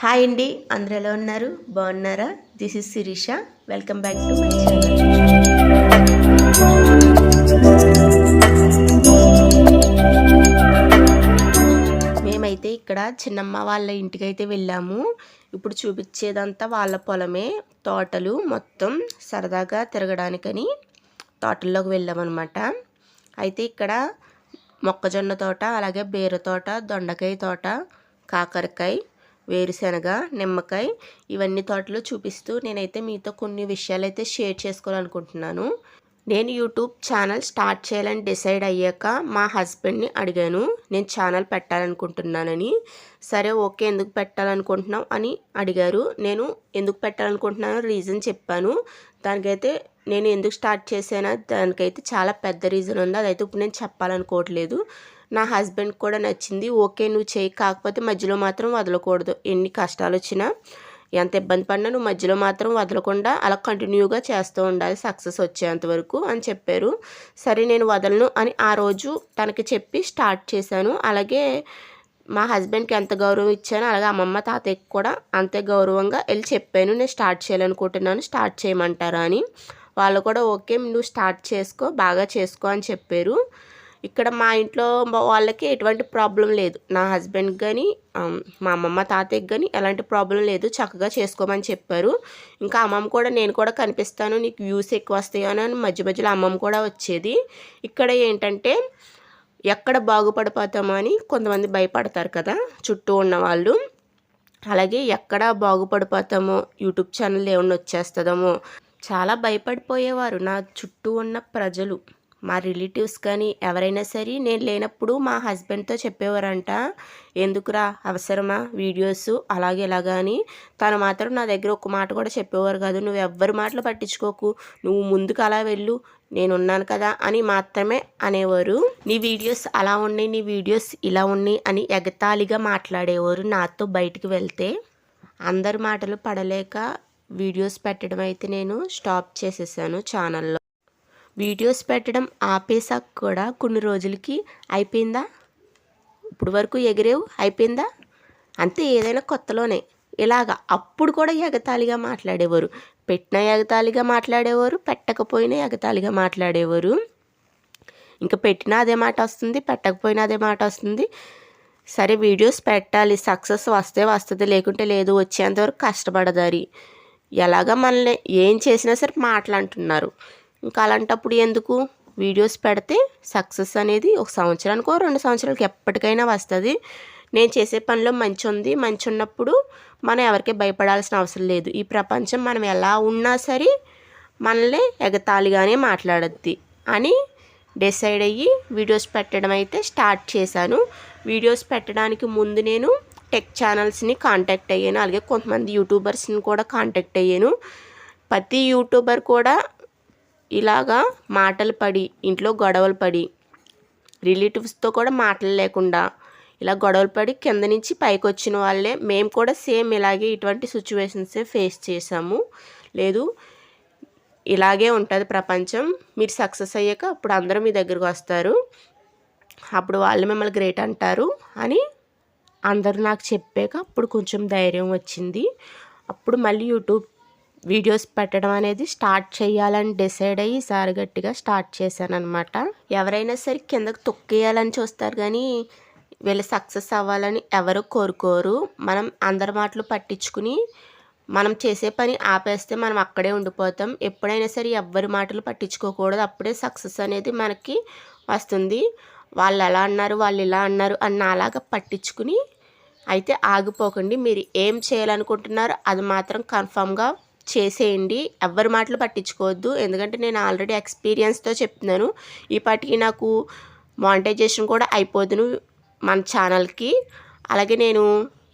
Hi అండి అందరూ ఎలా ఉన్నారు? బాగున్నారా? This is Shirisha welcome back to my channel మేమైతే ఇక్కడ చిన్నమ్మ వాళ్ళ ఇంటికైతే వెళ్ళాము. ఇప్పుడు చూపించేదంతా వాళ్ళ పొలమే. తోటలు మొత్తం సరదాగా తిరగడానికని తోటల్లోకి వెళ్ళామన్నమాట. అయితే ఇక్కడ మొక్కజొన్న తోట అలాగే బీర తోట దొండకాయ తోట కాకరకాయ వేరుశనగ నిమ్మకాయ ఇవన్నీ తోటలు చూపిస్తూ నేనైతే మీతో కొన్ని విషయాలు అయితే షేర్ చేసుకోవాలనుకుంటున్నాను. నేను యూట్యూబ్ ఛానల్ స్టార్ట్ చేయాలని డిసైడ్ అయ్యాక మా హస్బెండ్ని అడిగాను. నేను ఛానల్ పెట్టాలనుకుంటున్నానని. సరే ఓకే ఎందుకు పెట్టాలనుకుంటున్నాం అని అడిగారు. నేను ఎందుకు పెట్టాలనుకుంటున్నానో రీజన్ చెప్పాను. దానికైతే నేను ఎందుకు స్టార్ట్ చేశానో దానికైతే చాలా పెద్ద రీజన్ ఉంది. అదైతే ఇప్పుడు నేను చెప్పాలనుకోవట్లేదు. నా హస్బెండ్ కూడా నచ్చింది. ఓకే నువ్వు చేయి కాకపోతే మధ్యలో మాత్రం వదలకూడదు. ఎన్ని కష్టాలు వచ్చినా ఎంత ఇబ్బంది పడినా నువ్వు మధ్యలో మాత్రం వదలకుండా అలా కంటిన్యూగా చేస్తూ ఉండాలి. సక్సెస్ వచ్చేంత వరకు అని చెప్పారు. సరే నేను వదలను అని ఆ రోజు తనకి చెప్పి స్టార్ట్ చేశాను. అలాగే మా హస్బెండ్కి ఎంత గౌరవం ఇచ్చానో అలాగే అమ్మమ్మ తాతయ్యకి కూడా అంతే గౌరవంగా వెళ్ళి చెప్పాను. నేను స్టార్ట్ చేయాలనుకుంటున్నాను. స్టార్ట్ చేయమంటారా అని. వాళ్ళు కూడా ఓకే నువ్వు స్టార్ట్ చేసుకో బాగా చేసుకో అని చెప్పారు. ఇక్కడ మా ఇంట్లో వాళ్ళకి ఎటువంటి ప్రాబ్లం లేదు. నా హస్బెండ్కి కానీ మా అమ్మమ్మ తాతయ్యకి కానీ ఎలాంటి ప్రాబ్లం లేదు. చక్కగా చేసుకోమని చెప్పారు. ఇంకా అమ్మమ్మ కూడా నేను కూడా కనిపిస్తాను. నీకు వ్యూస్ ఎక్కువ వస్తాయో అని మధ్య మధ్యలో అమ్మమ్మ కూడా వచ్చేది. ఇక్కడ ఏంటంటే ఎక్కడ బాగుపడిపోతామో అని కొంతమంది భయపడతారు కదా చుట్టూ ఉన్న వాళ్ళు. అలాగే ఎక్కడ బాగుపడిపోతామో యూట్యూబ్ ఛానల్ ఏమన్నా వచ్చేస్తుందేమో చాలా భయపడిపోయేవారు. నా చుట్టూ ఉన్న ప్రజలు. మా రిలేటివ్స్ కానీ ఎవరైనా సరే నేను లేనప్పుడు మా హస్బెండ్తో చెప్పేవారంట ఎందుకురా అవసరమా వీడియోస్? అలాగే ఇలాగా అని. తను మాత్రం నా దగ్గర ఒక మాట కూడా చెప్పేవారు కాదు నువ్వు ఎవ్వరి మాటలు పట్టించుకోకు నువ్వు ముందుకు అలా వెళ్ళు నేనున్నాను కదా అని మాత్రమే అనేవారు. నీ వీడియోస్ అలా ఉన్నాయి నీ వీడియోస్ ఇలా ఉన్నాయి అని ఎగతాళిగా మాట్లాడేవారు నాతో బయటికి వెళ్తే. అందరి మాటలు పడలేక వీడియోస్ పెట్టడం అయితే నేను స్టాప్ చేసేసాను ఛానల్లో. వీడియోస్ పెట్టడం ఆపేసాక కూడా కొన్ని రోజులకి అయిపోయిందా? ఇప్పుడు వరకు ఎగిరేవు? అయిపోయిందా? అంతే ఏదైనా కొత్తలోనే. ఇలాగా అప్పుడు కూడా ఎగతాళిగా మాట్లాడేవారు. పెట్టిన ఎగతాళిగా మాట్లాడేవారు పెట్టకపోయినా ఎగతాళిగా మాట్లాడేవారు. ఇంకా పెట్టినా అదే మాట వస్తుంది పెట్టకపోయినా అదే మాట వస్తుంది. సరే వీడియోస్ పెట్టాలి. సక్సెస్ వస్తే వస్తుంది లేకుంటే లేదు. వచ్చేంతవరకు కష్టపడదారి. ఎలాగ మనల్ని ఏం చేసినా సరే మాట్లాడుతున్నారు ఇంకా అలాంటప్పుడు ఎందుకు? వీడియోస్ పెడితే సక్సెస్ అనేది ఒక సంవత్సరానికో రెండు సంవత్సరాలకి ఎప్పటికైనా వస్తుంది. నేను చేసే పనిలో మంచి ఉంది మంచి ఉన్నప్పుడు మనం ఎవరికి భయపడాల్సిన అవసరం లేదు. ఈ ప్రపంచం మనం ఎలా ఉన్నా సరే మనల్ని ఎగతాళిగానే మాట్లాడద్ది అని డిసైడ్ అయ్యి వీడియోస్ పెట్టడం అయితే స్టార్ట్ చేశాను. వీడియోస్ పెట్టడానికి ముందు నేను టెక్ ఛానల్స్ని కాంటాక్ట్ అయ్యాను. అలాగే కొంతమంది యూట్యూబర్స్ని కూడా కాంటాక్ట్ అయ్యాను. ప్రతి యూట్యూబర్ కూడా ఇలాగా మాటలు పడి ఇంట్లో గొడవలు పడి రిలేటివ్స్తో కూడా మాటలు లేకుండా ఇలా గొడవలు పడి కింద నుంచి పైకి వచ్చిన వాళ్ళే. మేము కూడా సేమ్ ఇలాగే ఇటువంటి సిచ్యువేషన్సే ఫేస్ చేసాము లేదు ఇలాగే ఉంటుంది ప్రపంచం. మీరు సక్సెస్ అయ్యాక అప్పుడు అందరూ మీ దగ్గరకు వస్తారు. అప్పుడు వాళ్ళు మిమ్మల్ని గ్రేట్ అంటారు అని అందరూ నాకు చెప్పాక అప్పుడు కొంచెం ధైర్యం వచ్చింది. అప్పుడు మళ్ళీ యూట్యూబ్ వీడియోస్ పెట్టడం అనేది స్టార్ట్ చేయాలని డిసైడ్ అయ్యి ఈసారి గట్టిగా స్టార్ట్ చేశాను అనమాట ఎవరైనా సరే కిందకు తొక్కేయాలని చూస్తారు కానీ వీళ్ళు సక్సెస్ అవ్వాలని ఎవరు కోరుకోరు. మనం అందరి మాటలు పట్టించుకుని మనం చేసే పని ఆపేస్తే మనం అక్కడే ఉండిపోతాం. ఎప్పుడైనా సరే ఎవ్వరి మాటలు పట్టించుకోకూడదు. అప్పుడే సక్సెస్ అనేది మనకి వస్తుంది. వాళ్ళు ఎలా అన్నారు వాళ్ళు ఇలా అన్నారు అన్న అలాగా పట్టించుకుని అయితే ఆగిపోకండి. మీరు ఏం చేయాలనుకుంటున్నారో అది మాత్రం కన్ఫామ్గా చేసేయండి. ఎవరి మాటలు పట్టించుకోవద్దు. ఎందుకంటే నేను ఆల్రెడీ ఎక్స్పీరియన్స్తో చెప్తున్నాను. ఈ పాటికి నాకు మానిటైజేషన్ కూడా అయిపోదును మన ఛానల్కి. అలాగే నేను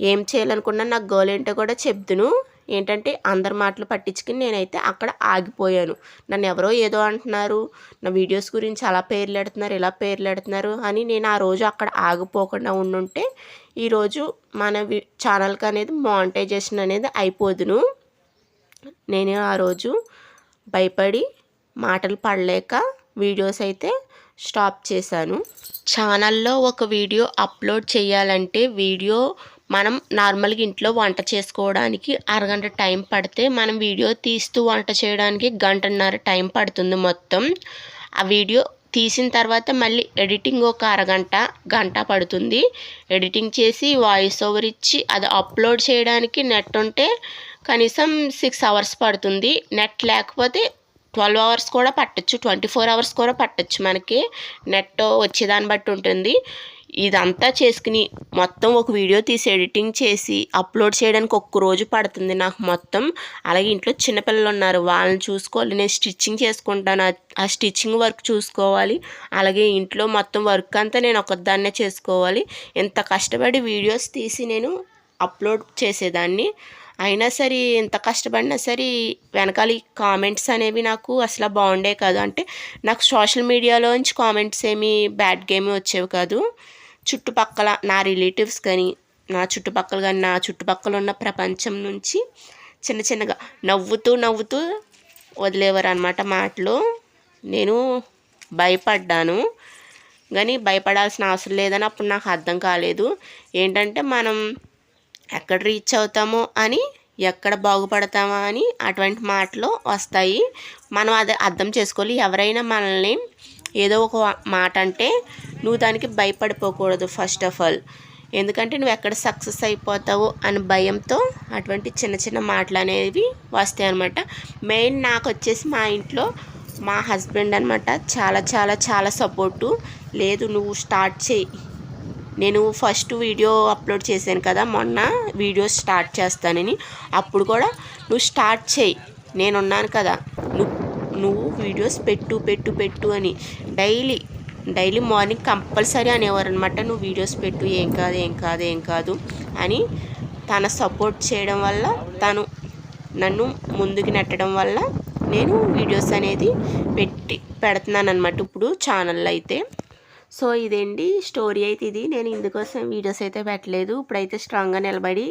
ఏం చేయాలనుకున్నా నాకు గోల్ ఏంటో కూడా చెప్తును ఏంటంటే అందరి మాటలు పట్టించుకుని నేనైతే అక్కడ ఆగిపోయాను. నన్ను ఎవరో ఏదో అంటున్నారు. నా వీడియోస్ గురించి అలా పేర్లు పెడుతున్నారు ఇలా పేర్లు పెడుతున్నారు అని నేను ఆ రోజు అక్కడ ఆగిపోకుండా ఉండుంటే ఈరోజు మన ఛానల్కి అనేది మానిటైజేషన్ అనేది అయిపోదును. నేను ఆ రోజు భయపడి మాటలు పడలేక వీడియోస్ అయితే స్టాప్ చేశాను. ఛానల్లో ఒక వీడియో అప్లోడ్ చేయాలంటే వీడియో మనం నార్మల్గా ఇంట్లో వంట చేసుకోవడానికి అరగంట టైం పడితే మనం వీడియో తీస్తూ వంట చేయడానికి గంటన్నర టైం పడుతుంది మొత్తం. ఆ వీడియో తీసిన తర్వాత మళ్ళీ ఎడిటింగ్ ఒక అరగంట గంట పడుతుంది. ఎడిటింగ్ చేసి వాయిస్ ఓవర్ ఇచ్చి అది అప్లోడ్ చేయడానికి నెట్ ఉంటే కనీసం సిక్స్ అవర్స్ పడుతుంది. నెట్ లేకపోతే ట్వెల్వ్ అవర్స్ కూడా పట్టచ్చు. ట్వంటీ ఫోర్ అవర్స్ కూడా పట్టచ్చు మనకి. నెట్ వచ్చేదాన్ని బట్టి ఉంటుంది. ఇదంతా చేసుకుని మొత్తం ఒక వీడియో తీసి ఎడిటింగ్ చేసి అప్లోడ్ చేయడానికి ఒక్క రోజు పడుతుంది నాకు మొత్తం. అలాగే ఇంట్లో చిన్నపిల్లలు ఉన్నారు. వాళ్ళని చూసుకోవాలి. నేను స్టిచ్చింగ్ చేసుకుంటాను. ఆ- స్టిచ్చింగ్ వర్క్ చూసుకోవాలి. అలాగే ఇంట్లో మొత్తం వర్క్ అంతా నేను ఒకదాన్నే చేసుకోవాలి. ఎంత కష్టపడి వీడియోస్ తీసి నేను అప్లోడ్ చేసేదాన్ని. అయినా సరే ఎంత కష్టపడినా సరే వెనకాల ఈ కామెంట్స్ అనేవి నాకు అసలు బాగుండే కాదు. అంటే నాకు సోషల్ మీడియాలోంచి కామెంట్స్ ఏమి బ్యాడ్ గేమ్ వచ్చేవి కాదు. చుట్టుపక్కల నా రిలేటివ్స్ కానీ నా చుట్టుపక్కల కానీ నా చుట్టుపక్కల ఉన్న ప్రపంచం నుంచి చిన్న చిన్నగా నవ్వుతూ నవ్వుతూ వదిలేవారు అనమాట మాటలు. నేను భయపడ్డాను. కానీ భయపడాల్సిన అవసరం లేదని అప్పుడు నాకు అర్థం కాలేదు. ఏంటంటే మనం ఎక్కడ రీచ్ అవుతామో అని ఎక్కడ బాగుపడతామా అని అటువంటి మాటలు వస్తాయి. మనం అది అర్థం చేసుకోవాలి. ఎవరైనా మనల్ని ఏదో ఒక మాట అంటే నువ్వు దానికి భయపడిపోకూడదు ఫస్ట్ ఆఫ్ ఆల్ ఎందుకంటే నువ్వు ఎక్కడ సక్సెస్ అయిపోతావు అని భయంతో అటువంటి చిన్న చిన్న మాటలు అనేవి వస్తాయి అనమాట మెయిన్ నాకు వచ్చేసి మా ఇంట్లో మా హస్బెండ్ అనమాట చాలా చాలా చాలా సపోర్టు లేదు నువ్వు స్టార్ట్ చేయి. నేను ఫస్ట్ వీడియో అప్లోడ్ చేశాను కదా మొన్న వీడియో స్టార్ట్ చేస్తానని. అప్పుడు కూడా నువ్వు స్టార్ట్ చేయి. నేనున్నాను కదా. నువ్వు నువ్వు వీడియోస్ పెట్టు పెట్టు పెట్టు అని. డైలీ డైలీ మార్నింగ్ కంపల్సరీ అనేవారు అనమాట నువ్వు వీడియోస్ పెట్టు ఏం కాదు ఏం కాదు ఏం కాదు అని తన సపోర్ట్ చేయడం వల్ల తను నన్ను ముందుకు నెట్టడం వల్ల నేను వీడియోస్ అనేది పెట్టి పెడుతున్నాను అనమాట ఇప్పుడు ఛానల్లో అయితే. సో ఇదేంటి స్టోరీ అయితే ఇది. నేను ఇందుకోసం వీడియోస్ అయితే పెట్టలేదు. ఇప్పుడైతే స్ట్రాంగ్గా నిలబడి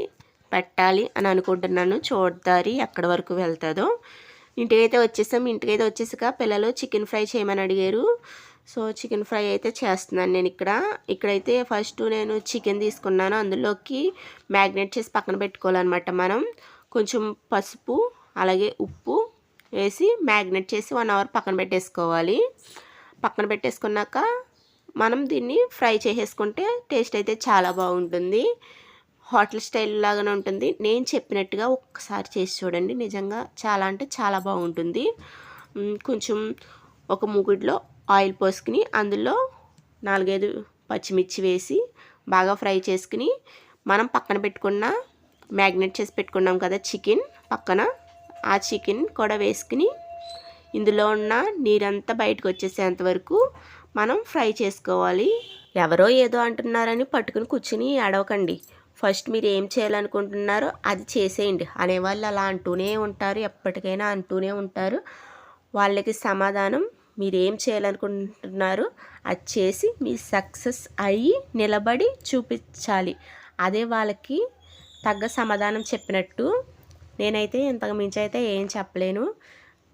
పెట్టాలి అని అనుకుంటున్నాను. చూడదారి ఎక్కడి వరకు వెళ్తుందో. ఇంటికైతే వచ్చేసాం. ఇంటికైతే వచ్చేసాక పిల్లలు చికెన్ ఫ్రై చేయమని అడిగారు. సో చికెన్ ఫ్రై అయితే చేస్తున్నాను నేను ఇక్కడ. ఇక్కడైతే ఫస్ట్ నేను చికెన్ తీసుకున్నాను. అందులోకి మ్యాగ్నేట్ చేసి పక్కన పెట్టుకోవాలన్నమాట మనం. కొంచెం పసుపు అలాగే ఉప్పు వేసి మ్యాగ్నేట్ చేసి వన్ అవర్ పక్కన పెట్టేసుకోవాలి. పక్కన పెట్టేసుకున్నాక మనం దీన్ని ఫ్రై చేసేసుకుంటే టేస్ట్ అయితే చాలా బాగుంటుంది. హోటల్ స్టైల్ లాగానే ఉంటుంది. నేను చెప్పినట్టుగా ఒక్కసారి చేసి చూడండి. నిజంగా చాలా అంటే చాలా బాగుంటుంది. కొంచెం ఒక మూగుడిలో ఆయిల్ పోసుకుని అందులో నాలుగైదు పచ్చిమిర్చి వేసి బాగా ఫ్రై చేసుకుని మనం పక్కన పెట్టుకున్న మ్యాగ్నెట్ చేసి పెట్టుకున్నాం కదా చికెన్ పక్కన. ఆ చికెన్ కూడా వేసుకుని ఇందులో ఉన్న నీరంతా బయటకు వచ్చేసేంత వరకు మనం ఫ్రై చేసుకోవాలి. ఎవరో ఏదో అంటున్నారని పట్టుకుని కూర్చుని అడవకండి ఫస్ట్ మీరు ఏం చేయాలనుకుంటున్నారో అది చేసేయండి. అనేవాళ్ళు అలా అంటూనే ఉంటారు ఎప్పటికైనా అంటూనే ఉంటారు. వాళ్ళకి సమాధానం మీరు ఏం చేయాలనుకుంటున్నారు అది చేసి మీ సక్సెస్ అయ్యి నిలబడి చూపించాలి. అదే వాళ్ళకి తగ్గ సమాధానం చెప్పినట్టు. నేనైతే ఇంతకు మించి అయితే ఏం చెప్పలేను.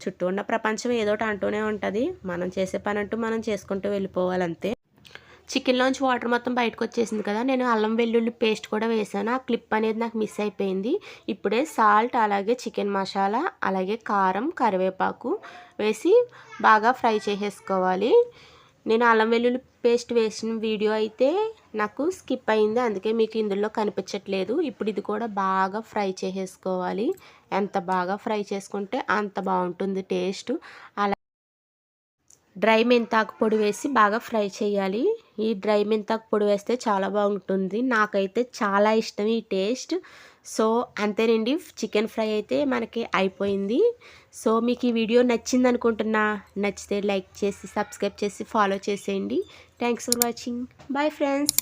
చుట్టూ ఉన్న ప్రపంచం ఏదో ఒకటి అంటూనే ఉంటుంది. మనం చేసే పని అంటూ మనం చేసుకుంటూ వెళ్ళిపోవాలంతే. చికెన్లోంచి వాటర్ మొత్తం బయటకు వచ్చేసింది కదా నేను అల్లం వెల్లుల్లి పేస్ట్ కూడా వేసాను. ఆ క్లిప్ అనేది నాకు మిస్ అయిపోయింది. ఇప్పుడే సాల్ట్ అలాగే చికెన్ మసాలా అలాగే కారం కరివేపాకు వేసి బాగా ఫ్రై చేసేసుకోవాలి. నేను అల్లం వెల్లుల్లి పేస్ట్ వేసిన వీడియో అయితే నాకు స్కిప్ అయింది. అందుకే మీకు ఇందులో కనిపించట్లేదు. ఇప్పుడు ఇది కూడా బాగా ఫ్రై చేసేసుకోవాలి. ఎంత బాగా ఫ్రై చేసుకుంటే అంత బాగుంటుంది టేస్ట్. అలా డ్రై మెంతాకు పొడి వేసి బాగా ఫ్రై చేయాలి. ఈ డ్రై మెంతాకు పొడి వేస్తే చాలా బాగుంటుంది. నాకైతే చాలా ఇష్టం ఈ టేస్ట్. సో అంతేనండి. చికెన్ ఫ్రై అయితే మనకి అయిపోయింది. సో మీకు ఈ వీడియో నచ్చింది అనుకుంటున్నా నచ్చితే లైక్ చేసి సబ్స్క్రైబ్ చేసి ఫాలో చేసేయండి. Thanks for watching. Bye friends.